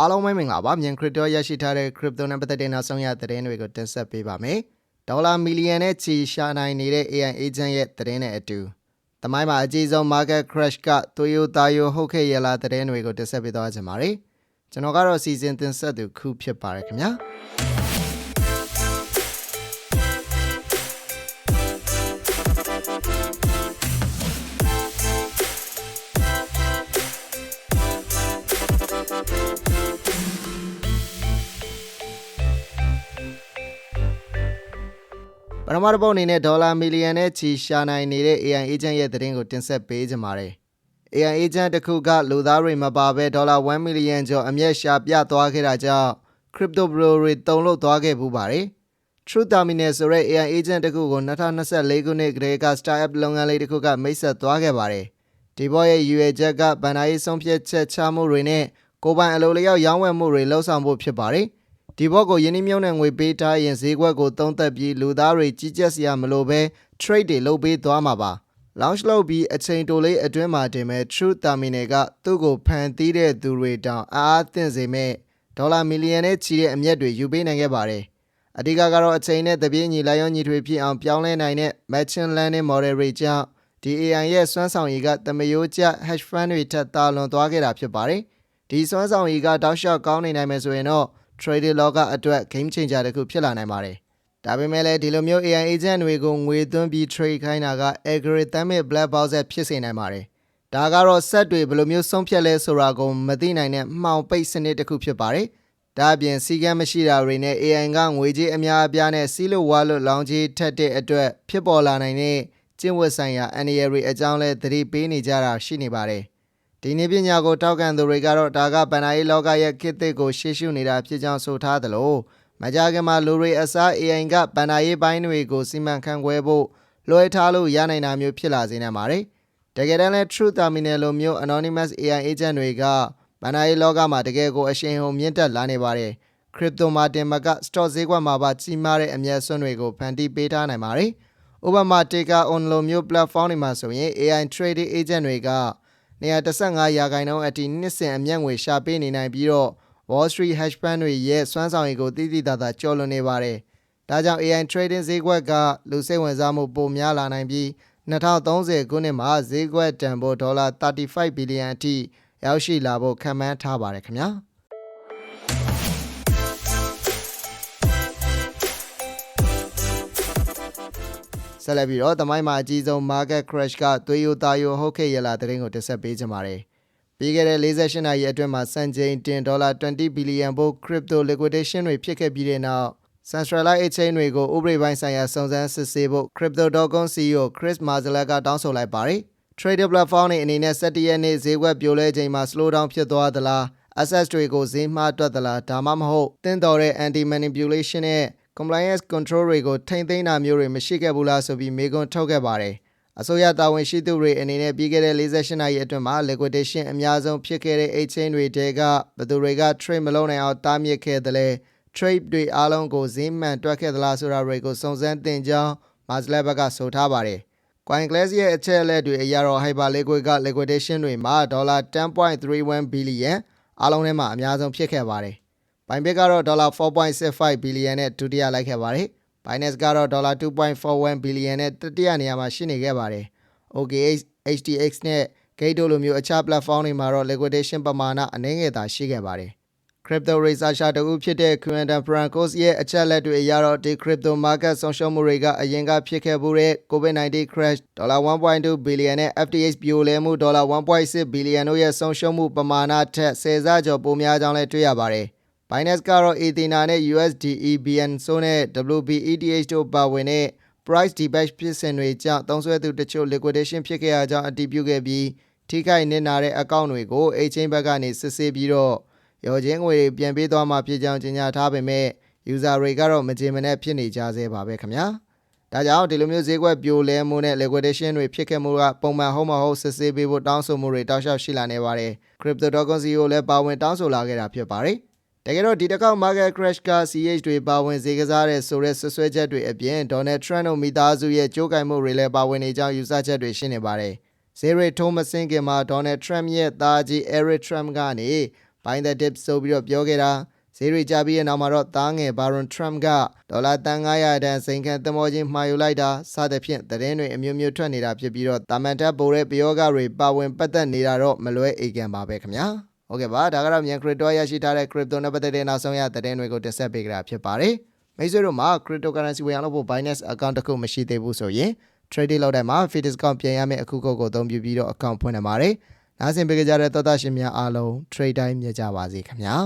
အားလုံးပဲမင်္ဂလာပါမြန် crypto ရရှိထားတဲ့ crypto နဲ့ပတ်သက်တဲ့နောက်ဆုံးရသတင်းတွေကိုတင်ဆက်ပေးပါမယ်ဒေါ်လာမီလီယံနဲ့ချီရှာနိုင်နေတဲ့ AI agent ရဲ့သတင်းနဲ့အတူတမိုင်းမှာအကြီးဆုံး market crash ကသွေးရိုးသားရိုးဟုတ်ခဲ့ရလားသတင်းတွေကိုတင်ဆက်ပေးသွားကြပါမယ်ကျွန်တော်ကတော့စီစဉ်တင်ဆက်သူခုဖြစ်ပါတယ်ခင်ဗျာ ပထမတစ်ပုတ်အနေနဲ့ဒေါ်လာမီလီယံနဲ့ချီရှာနိုင်နေတဲ့ AI agent ရဲ့သတင်းကိုတင်ဆက်ပေးကြပါမယ်။ AI agent တစ်ခုကလူသားတွေမပါဘဲဒေါ်လာ1မီလီယံကျော်အမျက်ရှာပြသွားခဲ့တာကြောင့် crypto bro တွေတုံ့လို့သွားခဲ့ပူပါတယ်။ True Terminal ဆိုတဲ့ AI agent တစ်ခုကို2024ခုနှစ်ကတည်းက startup လုပ်ငန်းလေးတစ်ခုကမိတ်ဆက်သွားခဲ့ပါတယ်။ဒီဘောရဲ့ UA ချက်ကဗန်နာရေးဆုံးဖြတ်ချက်ချမှုတွေနဲ့ကိုယ်ပိုင်အလုပ်လျောက်ရောင်းဝယ်မှုတွေလှုပ်ဆောင်ဖို့ဖြစ်ပါတယ်။ ဒီဘော့ကိုယင်းနှမြုံနဲ့ငွေပေးထားရင်ဈေးကွက်ကိုသုံးသက်ပြီးလူသားတွေကြီးကြပ်စရာမလိုဘဲ trade တွေလုပ်ပေးသွားမှာပါ။ launch လုပ်ပြီးအချိန်တိုလေးအတွင်းမှာတင်မဲ့ True Terminal ကသူ့ကိုဖန်တီးတဲ့သူတွေတောင်အားအသင့်စေမဲ့ဒေါ်လာမီလီယံနဲ့ချီတဲ့အမျက်တွေယူပေးနိုင်ခဲ့ပါတယ်။အဓိကကတော့အချိန်နဲ့တပြေးညီလိုက်ရောညီထွေဖြစ်အောင်ပြောင်းလဲနိုင်တဲ့ machine learning model တွေကြောင့်ဒီ AI ရဲ့စွမ်းဆောင်ရည်ကတမယိုးကျ hash fund တွေထက်သာလွန်သွားခဲ့တာဖြစ်ပါတယ်။ဒီစွမ်းဆောင်ရည်ကတောက်လျှောက်ကောင်းနေနိုင်မယ်ဆိုရင်တော့ trading လောကအတွက် game changer တစ်ခုဖြစ်လာနိုင်ပါတယ်။ဒါပေမဲ့လည်းဒီလိုမျိုး AI agent တွေကိုငွေသွင်းပြီး trade ခိုင်းတာက algorithmic black box ဖြစ်စေနိုင်ပါတယ်။ဒါကတော့ဆက်တွေဘယ်လိုမျိုးဆုံးဖြတ်လဲဆိုတာကိုမသိနိုင်တဲ့မှောင်ပိတ်စနစ်တစ်ခုဖြစ်ပါတယ်။ဒါအပြင်စီကံမရှိတာတွေနဲ့ AI ကငွေကြေးအများအပြားနဲ့စီးလို့ဝါလို့လောင်ကြီးထက်တဲ့အတွက်ဖြစ်ပေါ်လာနိုင်တဲ့ကျင့်ဝတ်ဆိုင်ရာအန္တရာယ်တွေအကြောင်းလဲသတိပေးနေကြတာရှိနေပါတယ်။ ဒီနည်းပညာကိုတောက်ကန်သူတွေကတော့ဒါကဗန္နာရေးလောကရဲ့ခေတ်သစ်ကိုရှေ့ရှုနေတာဖြစ်ကြောင်းဆိုထားသလိုမကြခင်မှာလူတွေအစား AI ကဗန္နာရေးပိုင်းတွေကိုစီမံခန့်ခွဲဖို့လွှဲထားလို့ရနိုင်တာမျိုးဖြစ်လာစေနိုင်ပါတယ်။တကယ်တမ်းလဲ True Terminal လိုမျိုး anonymous AI agent တွေကဗန္နာရေးလောကမှာတကယ်ကိုအရှိန်ဟုန်မြင့်တက်လာနေပါတယ်။ crypto မှာတင်မက stock ဈေးကွက်မှာပါကြီးမားတဲ့အမျက်စွန်းတွေကိုဖန်တီးပေးထားနိုင်ပါတယ်။ဥပမာ Taker on လိုမျိုး platform တွေမှာဆိုရင် AI trading agent တွေက 135ရာခိုင်နှုန်းအထိနှစ်စဉ်အမျက်ငွေရှာပေးနေနိုင်ပြီးတော့ Wall Street hedge fund တွေရဲ့စွမ်းဆောင်ရည်ကိုသိသိသာသာကျော်လွန်နေပါတယ်။ဒါကြောင့် AI trading ဈေးကွက်ကလူစိတ်ဝင်စားမှုပိုများလာနိုင်ပြီး2030ခုနှစ်မှာဈေးကွက်တန်ဖိုးဒေါ်လာ35ဘီလီယံအထိရောက်ရှိလာဖို့ခန့်မှန်းထားပါတယ်ခင်ဗျာ။ ဆက်လက်ပြီးတော့တမိုင်းမှာအကြီးဆုံး market crash ကသွေးယိုသားယိုဟုတ်ခဲ့ရလားသတင်းကိုတင်ဆက်ပေးကြပါမယ်။ပြီးခဲ့တဲ့48နာရီအတွင်းမှာစံချိန်တင်ဒေါ်လာ20ဘီလီယံဘို့ crypto liquidation တွေဖြစ်ခဲ့ပြီးတဲ့နောက် centralized exchange တွေကိုဥပဒေပိုင်းဆိုင်ရာစုံစမ်းစစ်ဆေးဖို့ crypto.com CEO Chris Marzella ကတောင်းဆိုလိုက်ပါတယ်။ trader platform တွေအနေနဲ့17ရက်နေ့ဈေးကွက်ပြိုလဲချိန်မှာ slow down ဖြစ်သွားသလား assets တွေကိုဈေးမှားတွက်သလားဒါမှမဟုတ်တင်းတော်တဲ့ anti manipulation နဲ့ compliance control တွေကိုထိမ့်သိမ်းတာမျိုးတွေမရှိခဲ့ဘူးလားဆိုပြီးမေးခွန်းထုတ်ခဲ့ပါတယ်။အစိုးရတာဝန်ရှိသူတွေအနေနဲ့ပြီးခဲ့တဲ့48နာရီအတွင်းမှာ liquidation အများဆုံးဖြစ်ခဲ့တဲ့ exchange တွေတဲကဘယ်သူတွေက trade မလုပ်နိုင်အောင်တားမြစ်ခဲ့သလဲ trade တွေအားလုံးကိုဈေးမှန်တွက်ခဲ့သလားဆိုတာတွေကိုစုံစမ်းသင်ကြောင်း Marzella ကဆိုထားပါတယ်။ CoinGlass ရဲ့အချက်အလက်တွေအရတော့ Hyperliquid က liquidation တွေမှာဒေါ်လာ10.31 ဘီလီယံအားလုံးထဲမှာအများဆုံးဖြစ်ခဲ့ပါတယ်။ Bybit ကတော့ဒေါ်လာ4.65ဘီလီယံနဲ့ဒုတိယလိုက်ခဲ့ပါတယ်။ Binance ကတော့ဒေါ်လာ2.41ဘီလီယံနဲ့တတိယနေရာမှာရှိနေခဲ့ပါတယ်။ OKX, HTX နဲ့ Gate တို့လိုမျိုးအခြား platform တွေမှာတော့ liquidation ပမာဏအနည်းငယ်သာရှိခဲ့ပါတယ်။ crypto researcher တဦးဖြစ်တဲ့ Quinton Francos ရဲ့အချက်အလက်တွေအရတော့ ဒီ crypto market ဆုံးရှုံးမှုတွေကအရင်ကဖြစ်ခဲ့မှုတဲ့ COVID-19 crash ဒေါ်လာ1.2ဘီလီယံနဲ့ FTX ပြိုလဲမှုဒေါ်လာ1.6ဘီလီယံတို့ရဲ့ဆုံးရှုံးမှုပမာဏထက် 10ဆကျော်ပိုများကြောင်းလည်းတွေ့ရပါတယ်။ Binance ကတော့ Athena နဲ့ USDE, BNSO နဲ့ WBETH တို့ပါဝင်တဲ့ price debate ဖြစ်စဉ်တွေကြောင့်သုံးစွဲသူတချို့ liquidation ဖြစ်ခဲ့ရကြောင်းအတည်ပြုခဲ့ပြီးထိခိုက်နစ်နာတဲ့အကောင့်တွေကို exchange ဘက်ကနေစစ်ဆေးပြီးတော့ရော်ချင်းငွေတွေပြန်ပေးသွားမှာဖြစ်ကြောင်းကြေညာထားပေမဲ့ user တွေကတော့မကြေမနက်ဖြစ်နေကြသေးပါပဲခင်ဗျာဒါကြောင့်ဒီလိုမျိုးဈေးကွက်ပြိုလဲမှုနဲ့ liquidation တွေဖြစ်ခဲ့မှုကပုံမှန်ဟုတ်မဟုတ်စစ်ဆေးပေးဖို့တောင်းဆိုမှုတွေတောက်လျှောက်ရှိလာနေပါတယ် crypto.com CEO လည်းပါဝင်တောင်းဆိုလာခဲ့တာဖြစ်ပါတယ် တကယ်တော့ဒီတစ်ခေါက် market crash က CH တွေပါဝင်စေကစားတဲ့ဆိုတဲ့ဆွဆွဲချက်တွေအပြင် Donald Trump တို့မိသားစုရဲ့ကြိုးကင်မှုတွေလည်းပါဝင်နေကြောင်းယူဆချက်တွေရှိနေပါတယ်။ဇေရီထုံးမစင်းခင်မှာ Donald Trump ရဲ့သားကြီး Eric Trump ကနေ Buy the dip ဆိုပြီးတော့ပြောခဲ့တာဈေးတွေကြပြီးတဲ့နောက်မှာတော့သားငယ် Baron Trump ကဒေါ်လာတန်900တန်စိန်ခံသင်္ဘောချင်းမှာယူလိုက်တာစသဖြင့်သတင်းတွေအမျိုးမျိုးထွက်နေတာဖြစ်ပြီးတော့တာမန်တက်ပိုတဲ့ပယောဂတွေပါဝင်ပတ်သက်နေတာတော့မလွဲအေကန်ပါပဲခင်ဗျာ ဟုတ်ကဲ့ပါဒါကတော့မြန် crypto ရရှိထားတဲ့ crypto နဲ့ပတ်သက်တဲ့နောက်ဆုံးရသတင်းတွေကိုတင်ဆက်ပေးကြတာဖြစ်ပါတယ်မိတ်ဆွေတို့မှာ cryptocurrency ဝင်အောင်လုပ်ဖို့ Binance account တစ်ခုမရှိသေးဘူးဆိုရင် trading လုပ်တဲ့မှာ fit discount ပြင်ရမယ့်အခုကုတ်ကိုအသုံးပြုပြီးတော့ account ဖွင့်နေပါတယ်နားဆင်ပေးကြတဲ့သောသားရှင်များအားလုံး trade time မြတ်ကြပါစေခင်ဗျာ